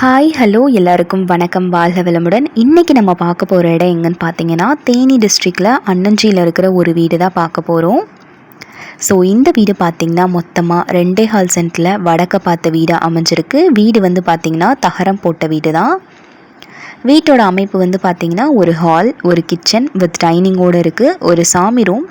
Hi hello எல்லாருக்கும் வணக்கம். வாழ்க வளமுடன். இன்றைக்கி நம்ம பார்க்க போகிற இடம் எங்கன்னு பார்த்தீங்கன்னா தேனி டிஸ்ட்ரிக்டில் அன்னஞ்சியில் இருக்கிற ஒரு வீடு தான் பார்க்க போகிறோம் ஸோ இந்த வீடு பார்த்திங்கன்னா மொத்தமாக ரெண்டே ஹால் சென்ட்டில் வடக்க பார்த்த வீடாக அமைஞ்சிருக்கு. வீடு வந்து பார்த்திங்கன்னா தகரம் போட்ட வீடு தான். வீட்டோட அமைப்பு வந்து பார்த்திங்கன்னா ஒரு ஹால் ஒரு கிச்சன் வித் டைனிங்கோடு இருக்குது ஒரு சாமி ரூம்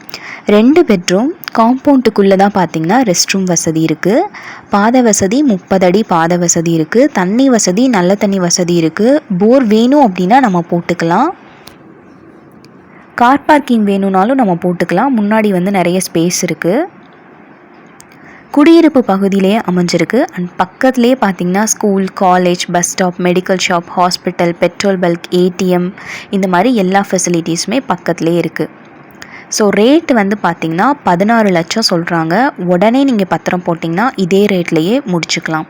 ரெண்டு பெட்ரூம் காம்பவுண்டுக்குள்ளே தான் பார்த்தீங்கன்னா ரெஸ்ட் ரூம் வசதி இருக்குது பாத வசதி முப்பது அடி பாத வசதி இருக்குது தண்ணி வசதி நல்ல தண்ணி வசதி இருக்குது போர் வேணும் அப்படின்னா நம்ம போட்டுக்கலாம். கார் பார்க்கிங் வேணும்னாலும் நம்ம போட்டுக்கலாம். முன்னாடி வந்து நிறைய ஸ்பேஸ் இருக்குது குடியிருப்பு பகுதியிலே அமைஞ்சிருக்கு. அண்ட் பக்கத்துலேயே பார்த்தீங்கன்னா school college bus stop medical shop hospital petrol bunk ATM இந்த மாதிரி எல்லா ஃபெசிலிட்டிஸுமே பக்கத்துலேயே இருக்குது ஸோ ரேட் வந்து பார்த்திங்கன்னா பதினாறு லட்சம் சொல்கிறாங்க உடனே நீங்கள் பத்திரம் போட்டிங்கன்னா இதே ரேட்லேயே முடிச்சுக்கலாம்.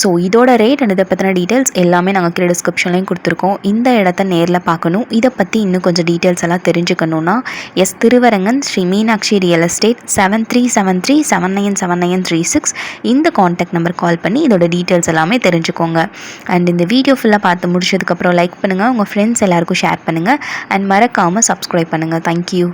ஸோ இதோட ரேட் அண்ட் இதை பற்றின டீட்டெயில்ஸ் எல்லாமே நாங்கள் கீழே டிஸ்கிரிப்ஷன்லையும் கொடுத்துருக்கோம். இந்த இடத்த நேரில் பார்க்கணும். இதை பற்றி இன்னும் கொஞ்சம் டீட்டெயில்ஸ் எல்லாம் தெரிஞ்சுக்கணுன்னா S Thiruvarangan Sri Meenakshi real estate seven three seven three seven nine seven nine three six இந்த காண்டாக்ட் நம்பர் கால் பண்ணி இதோட டீட்டெயில்ஸ் எல்லாமே தெரிஞ்சுக்கோங்க. அண்ட் இந்த வீடியோ ஃபுல்லாக பார்த்து முடிச்சதுக்கப்புறம் லைக் பண்ணுங்கள் உங்கள் ஃப்ரெண்ட்ஸ் எல்லாேருக்கும் ஷேர் பண்ணுங்கள் அண்ட் மறக்காமல் சப்ஸ்கிரைப் பண்ணுங்கள் தேங்க்யூ